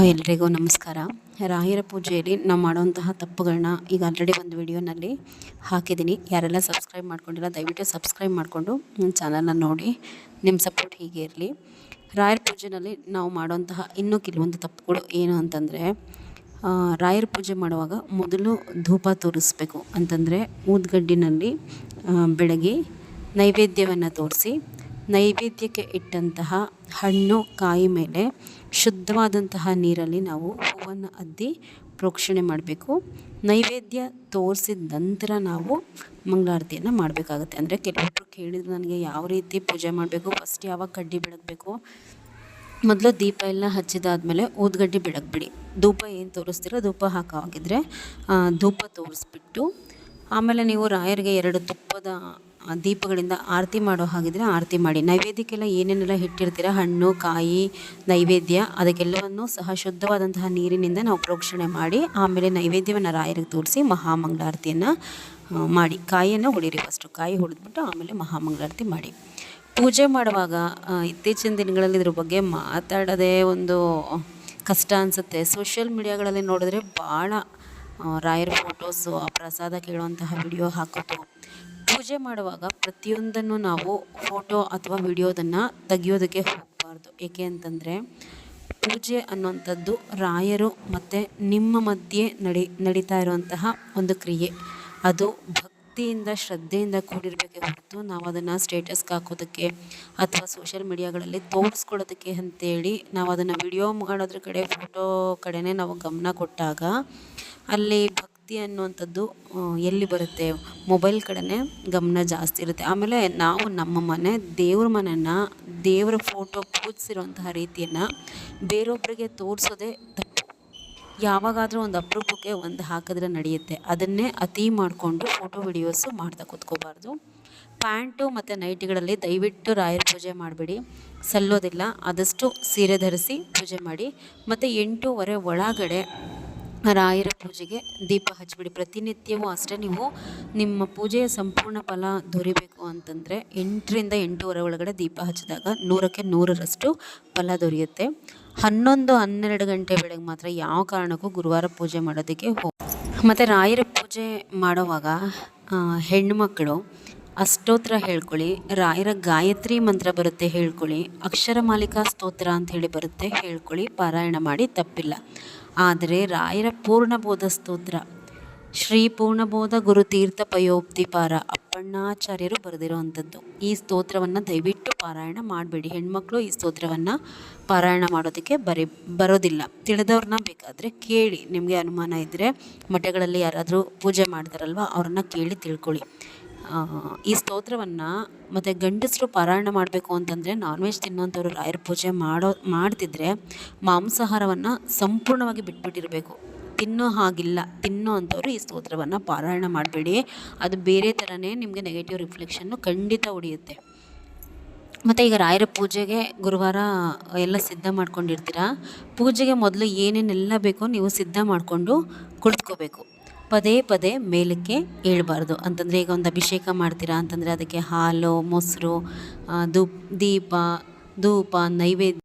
ಎಲ್ರಿಗೂ ನಮಸ್ಕಾರ. ರಾಯರ ಪೂಜೆಯಲ್ಲಿ ನಾವು ಮಾಡುವಂತಹ ತಪ್ಪುಗಳನ್ನ ಈಗ ಆಲ್ರೆಡಿ ಒಂದು ವಿಡಿಯೋನಲ್ಲಿ ಹಾಕಿದ್ದೀನಿ. ಯಾರೆಲ್ಲ ಸಬ್ಸ್ಕ್ರೈಬ್ ಮಾಡ್ಕೊಂಡಿಲ್ಲ, ದಯವಿಟ್ಟು ಸಬ್ಸ್ಕ್ರೈಬ್ ಮಾಡಿಕೊಂಡು ನನ್ನ ಚಾನಲ್ನ ನೋಡಿ. ನಿಮ್ಮ ಸಪೋರ್ಟ್ ಹೀಗೆ ಇರಲಿ. ರಾಯರ ಪೂಜೆಯಲ್ಲಿ ನಾವು ಮಾಡುವಂತಹ ಇನ್ನೂ ಕೆಲವೊಂದು ತಪ್ಪುಗಳು ಏನು ಅಂತಂದರೆ ರಾಯರ ಪೂಜೆ ಮಾಡುವಾಗ ಮೊದಲು ಧೂಪ ತೋರಿಸ್ಬೇಕು ಅಂತಂದರೆ, ಊದ್ಗಡ್ಡಿನಲ್ಲಿ ಬೆಳಗ್ಗೆ ನೈವೇದ್ಯವನ್ನು ತೋರಿಸಿ ನೈವೇದ್ಯಕ್ಕೆ ಇಟ್ಟಂತಹ ಹಣ್ಣು ಕಾಯಿ ಮೇಲೆ ಶುದ್ಧವಾದಂತಹ ನೀರಲ್ಲಿ ನಾವು ಹೂವನ್ನು ಅದ್ದಿ ಪ್ರೋಕ್ಷಣೆ ಮಾಡಬೇಕು. ನೈವೇದ್ಯ ತೋರಿಸಿದ ನಂತರ ನಾವು ಮಂಗಳಾರತಿಯನ್ನು ಮಾಡಬೇಕಾಗುತ್ತೆ. ಅಂದರೆ ಕೆಲವೊಬ್ಬರು ಕೇಳಿದ್ರು ನನಗೆ ಯಾವ ರೀತಿ ಪೂಜೆ ಮಾಡಬೇಕು ಫಸ್ಟ್ ಯಾವಾಗ ಕಡ್ಡಿ ಬೆಳಗಬೇಕು? ಮೊದಲು ದೀಪ ಎಲ್ಲ ಹಚ್ಚಿದಾದಮೇಲೆ ಊದ್ಗಡ್ಡಿ ಬೆಳಗ್ಬಿಡಿ. ಧೂಪ ಏನು ತೋರಿಸ್ತೀರೋ ಧೂಪ ಹಾಕೋವಾಗಿದ್ರೆ ಆ, ಧೂಪ ತೋರಿಸ್ಬಿಟ್ಟು ಆಮೇಲೆ ನೀವು ರಾಯರಿಗೆ ಎರಡು ತುಪ್ಪದ ದೀಪಗಳಿಂದ ಆರತಿ ಮಾಡೋ ಹಾಗಿದ್ರೆ ಆರತಿ ಮಾಡಿ. ನೈವೇದ್ಯಕ್ಕೆಲ್ಲ ಏನೇನೆಲ್ಲ ಇಟ್ಟಿರ್ತೀರ? ಹಣ್ಣು, ಕಾಯಿ, ನೈವೇದ್ಯ ಅದಕ್ಕೆಲ್ಲವನ್ನೂ ಸಹ ಶುದ್ಧವಾದಂತಹ ನೀರಿನಿಂದ ನಾವು ಪ್ರೋಕ್ಷಣೆ ಮಾಡಿ ಆಮೇಲೆ ನೈವೇದ್ಯವನ್ನು ರಾಯರಿಗೆ ತೋರಿಸಿ ಮಹಾಮಂಗಳಾರತಿಯನ್ನು ಮಾಡಿ. ಕಾಯಿಯನ್ನು ಹೊಡೀರಿ ಫಸ್ಟು ಕಾಯಿ ಹೊಡೆದ್ಬಿಟ್ಟು ಆಮೇಲೆ ಮಹಾಮಂಗಳಾರತಿ ಮಾಡಿ. ಪೂಜೆ ಮಾಡುವಾಗ ಇತ್ತೀಚಿನ ದಿನಗಳಲ್ಲಿ ಇದ್ರ ಬಗ್ಗೆ ಮಾತಾಡೋದೇ ಒಂದು ಕಷ್ಟ ಅನಿಸುತ್ತೆ. ಸೋಷಿಯಲ್ ಮೀಡಿಯಾಗಳಲ್ಲಿ ನೋಡಿದ್ರೆ ಭಾಳ ರಾಯರ ಫೋಟೋಸು ಆ, ಪ್ರಸಾದ ಕೇಳುವಂತಹ ವಿಡಿಯೋ ಹಾಕೋದು. ಪೂಜೆ ಮಾಡುವಾಗ ಪ್ರತಿಯೊಂದನ್ನು ನಾವು ಫೋಟೋ ಅಥವಾ ವಿಡಿಯೋದನ್ನು ತೆಗೆಯೋದಕ್ಕೆ ಹೋಗಬಾರ್ದು. ಏಕೆ ಅಂತಂದರೆ, ಪೂಜೆ ಅನ್ನುವಂಥದ್ದು ರಾಯರು ಮತ್ತು ನಿಮ್ಮ ಮಧ್ಯೆ ನಡಿ, ನಡೀತಾ ಇರುವಂತಹ ಒಂದು ಕ್ರಿಯೆ. ಅದು ಭಕ್ತಿಯಿಂದ, ಶ್ರದ್ಧೆಯಿಂದ ಕೂಡಿರಬೇಕೆ ಹೊರತು ನಾವು ಅದನ್ನು ಸ್ಟೇಟಸ್ಗೆ ಹಾಕೋದಕ್ಕೆ ಅಥವಾ ಸೋಷಿಯಲ್ ಮೀಡಿಯಾಗಳಲ್ಲಿ ತೋರಿಸ್ಕೊಳ್ಳೋದಕ್ಕೆ ಅಂತೇಳಿ ನಾವು ಅದನ್ನು ವಿಡಿಯೋ ಮಾಡೋದ್ರ ಕಡೆ ಫೋಟೋ ಕಡೆನೇ ನಾವು ಗಮನ ಕೊಟ್ಟಾಗ ಅಲ್ಲಿ ಭಕ್ತಿ ಅನ್ನುವಂಥದ್ದು ಎಲ್ಲಿ ಬರುತ್ತೆ? ಮೊಬೈಲ್ ಕಡೆನೇ ಗಮನ ಜಾಸ್ತಿ ಇರುತ್ತೆ. ಆಮೇಲೆ ನಾವು ನಮ್ಮ ಮನೆ, ದೇವ್ರ ಮನೆಯನ್ನು, ದೇವರ ಫೋಟೋ ಪೂಜಿಸಿರುವಂತಹ ರೀತಿಯನ್ನು ಬೇರೊಬ್ಬರಿಗೆ ತೋರಿಸೋದೇ ತಪ್ಪು. ಯಾವಾಗಾದರೂ ಒಂದು ಅಪರೂಪಕ್ಕೆ ಒಂದು ಹಾಕಿದ್ರೆ ನಡೆಯುತ್ತೆ. ಅದನ್ನೇ ಅತಿ ಮಾಡಿಕೊಂಡು ಫೋಟೋ ವಿಡಿಯೋಸು ಮಾಡ್ತಾ ಕೂತ್ಕೋಬಾರ್ದು. ಪ್ಯಾಂಟು ಮತ್ತು ನೈಟಿಗಳಲ್ಲಿ ದಯವಿಟ್ಟು ರಾಯರ ಪೂಜೆ ಮಾಡಬೇಡಿ. ಸಲ್ಲೋದಿಲ್ಲ. ಆದಷ್ಟು ಸೀರೆ ಧರಿಸಿ ಪೂಜೆ ಮಾಡಿ. ಮತ್ತು ಎಂಟೂವರೆ ಒಳಗಡೆ ರಾಯರ ಪೂಜೆಗೆ ದೀಪ ಹಚ್ಚಿಬಿಡಿ ಪ್ರತಿನಿತ್ಯವೂ ಅಷ್ಟೇ ನೀವು ನಿಮ್ಮ ಪೂಜೆಯ ಸಂಪೂರ್ಣ ಫಲ ದೊರಿಬೇಕು ಅಂತಂದರೆ ಎಂಟರಿಂದ ಎಂಟೂವರೆ ಒಳಗಡೆ ದೀಪ ಹಚ್ಚಿದಾಗ ನೂರಕ್ಕೆ ನೂರರಷ್ಟು ಫಲ ದೊರೆಯುತ್ತೆ. ಹನ್ನೊಂದು ಹನ್ನೆರಡು ಗಂಟೆ ವೇಳೆಗೆ ಮಾತ್ರ ಯಾವ ಕಾರಣಕ್ಕೂ ಗುರುವಾರ ಪೂಜೆ ಮಾಡೋದಕ್ಕೆ ಹೋ ಮತ್ತು ರಾಯರ ಪೂಜೆ ಮಾಡುವಾಗ ಹೆಣ್ಣುಮಕ್ಕಳು ಅಷ್ಟೋತ್ರ ಹೇಳ್ಕೊಳ್ಳಿ, ರಾಯರ ಗಾಯತ್ರಿ ಮಂತ್ರ ಬರುತ್ತೆ ಹೇಳ್ಕೊಳ್ಳಿ, ಅಕ್ಷರ ಮಾಲಿಕಾ ಸ್ತೋತ್ರ ಅಂತ ಹೇಳಿ ಬರುತ್ತೆ ಹೇಳ್ಕೊಳ್ಳಿ, ಪಾರಾಯಣ ಮಾಡಿ ತಪ್ಪಿಲ್ಲ. ಆದರೆ ರಾಯರ ಪೂರ್ಣಬೋಧ ಸ್ತೋತ್ರ. ಶ್ರೀ ಪೂರ್ಣಬೋಧ ಗುರುತೀರ್ಥ ಪಯೋಕ್ತಿಪಾರ ಅಪ್ಪಣ್ಣಾಚಾರ್ಯರು ಬರೆದಿರುವಂಥದ್ದು. ಈ ಸ್ತೋತ್ರವನ್ನು ದಯವಿಟ್ಟು ಪಾರಾಯಣ ಮಾಡಬೇಡಿ. ಹೆಣ್ಮಕ್ಳು ಈ ಸ್ತೋತ್ರವನ್ನು ಪಾರಾಯಣ ಮಾಡೋದಕ್ಕೆ ಬರೀ, ಬರೋದಿಲ್ಲ. ತಿಳಿದವ್ರನ್ನ ಬೇಕಾದರೆ ಕೇಳಿ. ನಿಮಗೆ ಅನುಮಾನ ಇದ್ದರೆ ಮಠಗಳಲ್ಲಿ ಯಾರಾದರೂ ಪೂಜೆ ಮಾಡ್ತಾರಲ್ವ, ಅವ್ರನ್ನ ಕೇಳಿ ತಿಳ್ಕೊಳ್ಳಿ. ಈ ಸ್ತೋತ್ರವನ್ನು ಮತ್ತು ಗಂಡಸರು ಪಾರಾಯಣ ಮಾಡಬೇಕು ಅಂತಂದರೆ ನಾನ್ ವೆಜ್ ತಿನ್ನುವಂಥವ್ರು ರಾಯರ ಪೂಜೆ ಮಾಡೋ, ಮಾಡ್ತಿದ್ರೆ ಮಾಂಸಾಹಾರವನ್ನು ಸಂಪೂರ್ಣವಾಗಿ ಬಿಟ್ಬಿಟ್ಟಿರಬೇಕು. ತಿನ್ನೋ ಹಾಗಿಲ್ಲ, ತಿನ್ನೋ ಅಂಥವ್ರು ಈ ಸ್ತೋತ್ರವನ್ನು ಪಾರಾಯಣ ಮಾಡಬೇಡಿ. ಅದು ಬೇರೆ ಥರನೇ ನಿಮಗೆ ನೆಗೆಟಿವ್ ರಿಫ್ಲೆಕ್ಷನ್ನು ಖಂಡಿತ ಹೊಡೆಯುತ್ತೆ ಮತ್ತು ಈಗ ರಾಯರ ಪೂಜೆಗೆ ಗುರುವಾರ ಎಲ್ಲ ಸಿದ್ಧ ಮಾಡ್ಕೊಂಡಿರ್ತೀರ? ಪೂಜೆಗೆ ಮೊದಲು ಏನೇನೆಲ್ಲ ಬೇಕೋ ನೀವು ಸಿದ್ಧ ಮಾಡಿಕೊಂಡು ಕುಳಿತುಕೋಬೇಕು. ಪದೇ ಪದೇ ಮೇಲಕ್ಕೆ ಏಳಬಾರ್ದು. ಅಂತಂದರೆ ಈಗ ಒಂದು ಅಭಿಷೇಕ ಮಾಡ್ತೀರಾ? ಅಂತಂದರೆ ಅದಕ್ಕೆ ಹಾಲು, ಮೊಸರು ಧೂಪ, ದೀಪ, ಧೂಪ, ನೈವೇದ್ಯ.